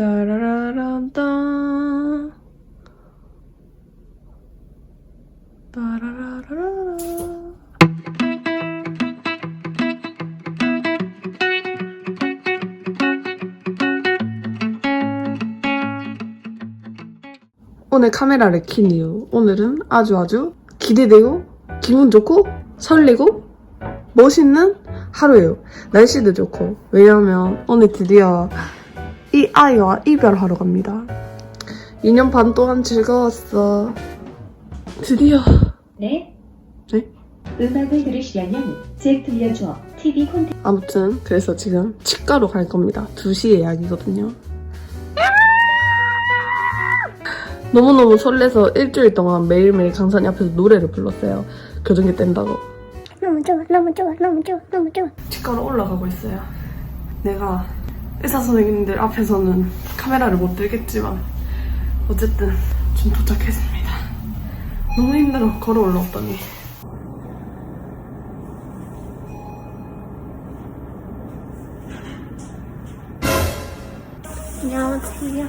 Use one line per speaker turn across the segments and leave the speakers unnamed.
따라라란따. 따라라라라. 오늘 카메라를 킨 이유. 오늘은 아주 아주 기대되고 기분 좋고 설레고 멋있는 하루예요. 날씨도 좋고. 왜냐면 오늘 드디어 이 아이와 이별하러 갑니다. 2년 반 동안 즐거웠어. 드디어.
네?
네?
음악을 들으시려면 잭 들려줘 TV 콘텐츠
아무튼 그래서 지금 치과로 갈 겁니다. 2시 예약이거든요. 너무너무 설레서 일주일 동안 매일매일 강산이 앞에서 노래를 불렀어요. 교정기 뗀다고.
너무 좋아 너무 좋아 너무 좋아 너무 좋아.
치과로 올라가고 있어요. 내가 의사 선생님들 앞에서는 카메라를 못 들겠지만 어쨌든 좀 도착했습니다. 너무 힘들어. 걸어 올라왔더니.
안녕하세요.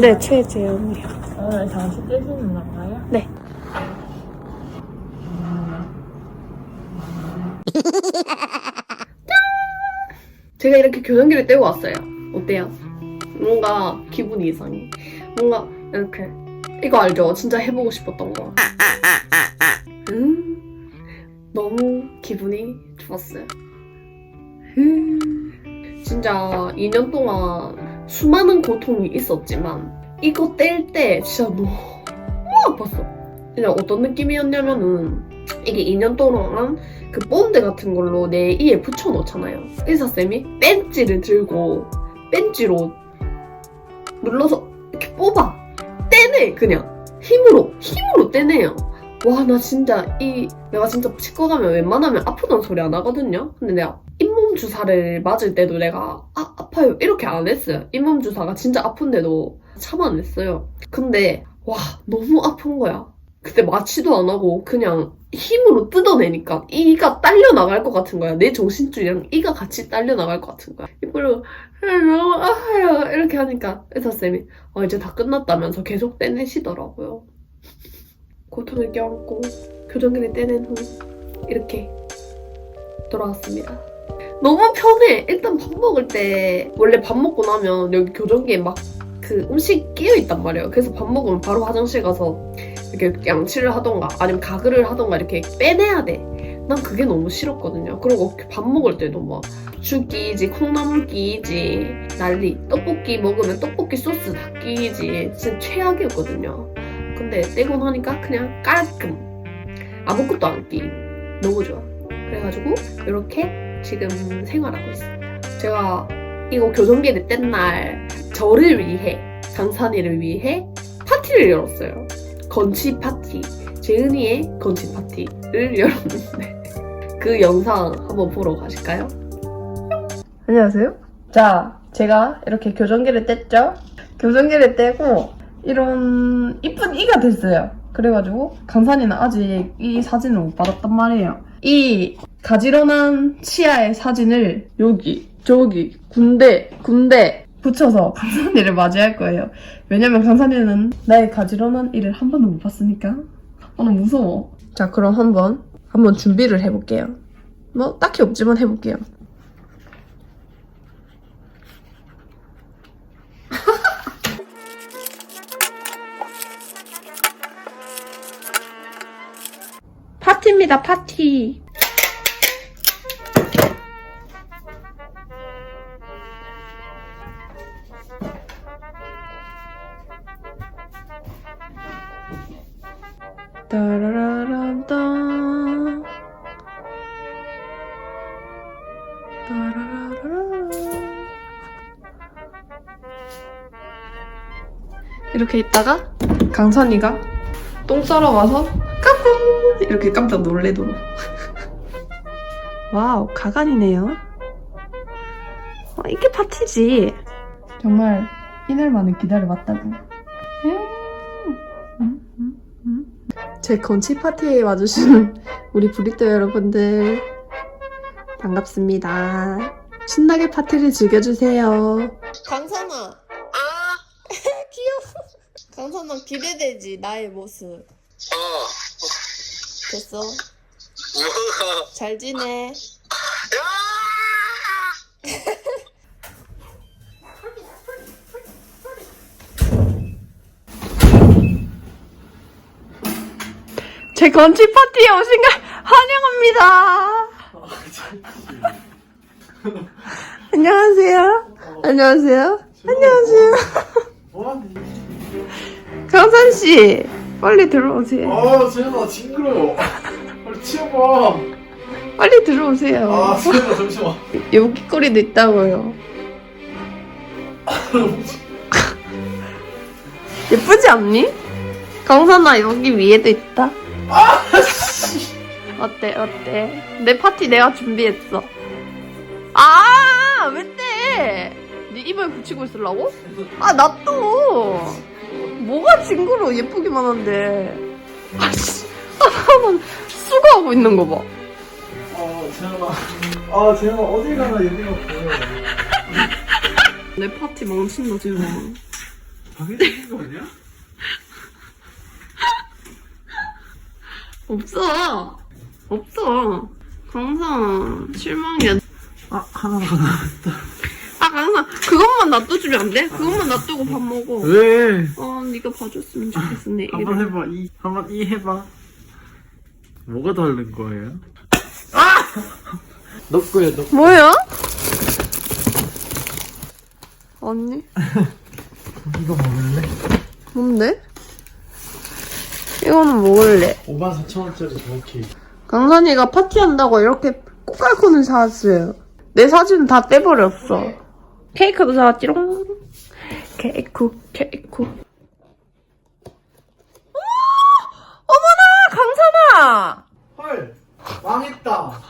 네 최재현이요.
오늘 잠시 뜨시는 건가요?
네 제가 이렇게 교정기를 떼고 왔어요. 어때요? 뭔가 기분이 이상해. 뭔가 이렇게 이거 알죠? 진짜 해보고 싶었던 거. 음, 너무 기분이 좋았어요. 음, 진짜 2년 동안 수많은 고통이 있었지만 이거 뗄 때 진짜 너무 아팠어. 그냥 어떤 느낌이었냐면은 이게 2년 동안 그 본드 같은 걸로 내 이에 붙여놓잖아요. 의사쌤이 벤치를 들고 벤치로 눌러서 이렇게 뽑아. 떼내, 그냥. 힘으로, 힘으로 떼내요. 와, 나 진짜 이, 내가 진짜 치과 가면 웬만하면 아프다는 소리 안 하거든요? 근데 내가 잇몸 주사를 맞을 때도 내가, 아, 아파요. 이렇게 안 했어요. 잇몸 주사가 진짜 아픈데도 참아냈어요. 근데, 와, 너무 아픈 거야. 그때 마취도 안 하고 그냥 힘으로 뜯어내니까 이가 딸려 나갈 것 같은 거야. 내 정신줄이랑 이가 같이 딸려 나갈 것 같은 거야. 너무 아파요 이렇게 하니까 의사쌤이 어, 이제 다 끝났다면서 계속 떼내시더라고요. 고통을 껴안고 교정기를 떼낸 후 이렇게 돌아왔습니다. 너무 편해. 일단 밥 먹을 때 원래 밥 먹고 나면 여기 교정기에 막 그 음식 끼어 있단 말이에요. 그래서 밥 먹으면 바로 화장실 가서 이렇게 양치를 하던가 아니면 가글을 하던가 이렇게 빼내야 돼. 난 그게 너무 싫었거든요. 그리고 밥 먹을 때도 막 끼이지, 콩나물 끼이지, 난리. 떡볶이 먹으면 떡볶이 소스 다 끼이지. 진짜 최악이었거든요. 근데 떼고 나니까 그냥 깔끔. 아무것도 안 끼. 너무 좋아. 그래가지고 이렇게 지금 생활하고 있습니다. 제가 이거 교정기를 뗀 날 저를 위해, 강산이를 위해 파티를 열었어요. 건치 파티. 재은이의 건치 파티를 열었는데 그 영상 한번 보러 가실까요? 안녕하세요. 자, 제가 이렇게 교정기를 뗐죠? 교정기를 떼고 이런 이쁜 이가 됐어요. 그래가지고 강산이는 아직 이 사진을 못 받았단 말이에요. 이 가지런한 치아의 사진을 여기, 저기, 군데, 군데 붙여서 강산이를 맞이할 거예요. 왜냐면 강산이는 나의 가지런한 일을 한 번도 못 봤으니까. 아, 나 무서워. 자, 그럼 한번, 한번 준비를 해볼게요. 뭐, 딱히 없지만 해볼게요. 파티입니다, 파티. 따라라란따. 따라라라라. 이렇게 있다가 강선이가 똥 싸러 와서 깜짝 이렇게 깜짝 놀래도록. 와우 가관이네요. 어, 이게 파티지. 정말 이날만을 기다려왔다고 제 건치 파티에 와주신 우리 브리또 여러분들 반갑습니다. 신나게 파티를 즐겨주세요. 강산아, 귀여워. 강산아 기대되지 나의 모습.
어,
됐어.
뭐가?
잘 지내.
야!
제 건치 파티에 오신 걸 환영합니다. 안녕하세요. 안녕하세요. 안녕하세요. 강산 씨, 빨리 들어오세요.
아, 세연아, 징그러워. 빨리 치워봐.
빨리 들어오세요.
아, 세연아, 잠시만.
여기 꼬리도 있다고요. 예쁘지 않니? 강산아 여기 위에도 있다. 어때 어때? 내 파티 내가 준비했어. 아, 왜 떼? 네 입에 붙이고 있으려고? 아, 나 또. 뭐가 징그러 예쁘기만 한데. 아씨, 하나만 수고하고 있는 거 봐.
아, 세연아. 아, 세연아, 어딜 가나 얘네가 보여.
내 파티 망친다 지금.
당연히 거 아니야?
없어. 없어. 강산 실망이야.
아, 하나 더 나왔다.
아 강산 그것만 놔둬주면 안 돼? 그것만 놔두고 밥 먹어.
왜?
어 네가 봐줬으면 좋겠어 내
한번. 해봐, 이. 한번 이 해봐. 뭐가 다른 거예요? 아! 너 거야, 너 거.
뭐야? 언니?
이거 먹을래?
뭔데? 이거는 먹을래.
5만 4천 원짜리 정확히.
강산이가 파티한다고 이렇게 꽃갈콘을 사왔어요. 내 사진은 다 떼버렸어. 케이크도 사왔지롱. 케이크, 케이크. 어머나, 강산아!
헐! 망했다.